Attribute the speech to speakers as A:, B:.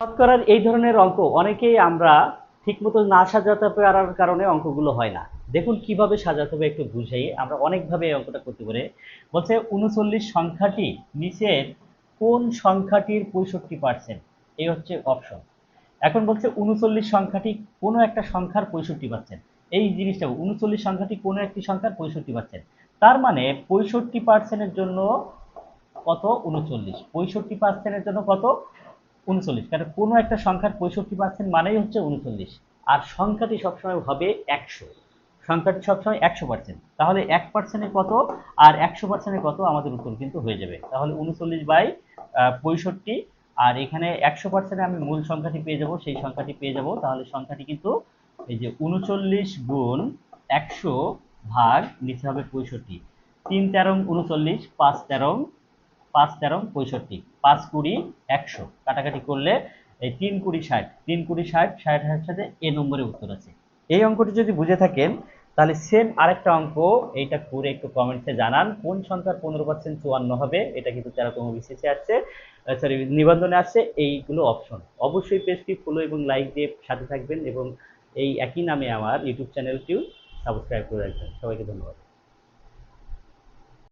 A: শতকরার এই ধরনের অঙ্ক অনেকেই আমরা ঠিকমতো না সাজাতে পারার কারণে অঙ্কগুলো হয় না। দেখুন কীভাবে সাজাতে হবে একটু বুঝাই। আমরা অনেকভাবে এই অঙ্কটা করতে পারি। বলছে উনচল্লিশ সংখ্যাটি নিচের কোন সংখ্যাটির পঁয়ষট্টি পার্সেন্ট এই হচ্ছে অপশন এখন বলছে উনচল্লিশ সংখ্যাটি কোনো একটা সংখ্যার পঁয়ষট্টি পার্সেন্ট এই জিনিসটা উনচল্লিশ সংখ্যাটি কোনো একটি সংখ্যার পঁয়ষট্টি পার্সেন্ট তার মানে পঁয়ষট্টি পার্সেন্টের জন্য কত? উনচল্লিশ। পঁয়ষট্টি পার্সেন্টের জন্য কত? উনচল্লিশ। কারণ কোনো একটা সংখ্যার পঁয়ষট্টি পার্সেন্ট মানেই হচ্ছে উনচল্লিশ। আর সংখ্যাটি সবসময় হবে একশো। সংখ্যাটি সবসময় একশো পার্সেন্ট তাহলে এক পার্সেন্টে কত? আর একশো পার্সেন্টে কত? আমাদের উত্তর কিন্তু হয়ে যাবে। তাহলে উনচল্লিশ বাই পঁয়ষট্টি। আর এখানে একশো পার্সেন্টে আমি মূল সংখ্যাটি পেয়ে যাব, সেই সংখ্যাটি পেয়ে যাব। তাহলে সংখ্যাটি কিন্তু এই যে উনচল্লিশ গুণ একশো ভাগ নিচে হবে পঁয়ষট্টি। তিন তেরো উনচল্লিশ, পাঁচ তেরো পাঁচ তেরো, পঁয়ষট্টি। পাঁচ কুড়ি, একশো। কাটাকাটি করলে এই তিন কুড়ি ষাট। তিন কুড়ি ষাট ষাট হাজার সাথে এ নম্বরে উত্তর আছে। এই অঙ্কটি যদি বুঝে থাকেন, তাহলে সেম আরেকটা অঙ্ক, এইটা করে একটু কমেন্টসে জানান, কোন সংখ্যার পনেরো পার্সেন্ট চুয়ান্ন হবে, এটা কিন্তু তেরোতম বিশেষে আসছে সরি নিবন্ধনে আসছে এইগুলো অপশন অবশ্যই পেজটি ফলো এবং লাইক দিয়ে সাথে থাকবেন এবং এই একই নামে আমার ইউটিউব চ্যানেলটিও সাবস্ক্রাইব করে রাখবেন। সবাইকে ধন্যবাদ।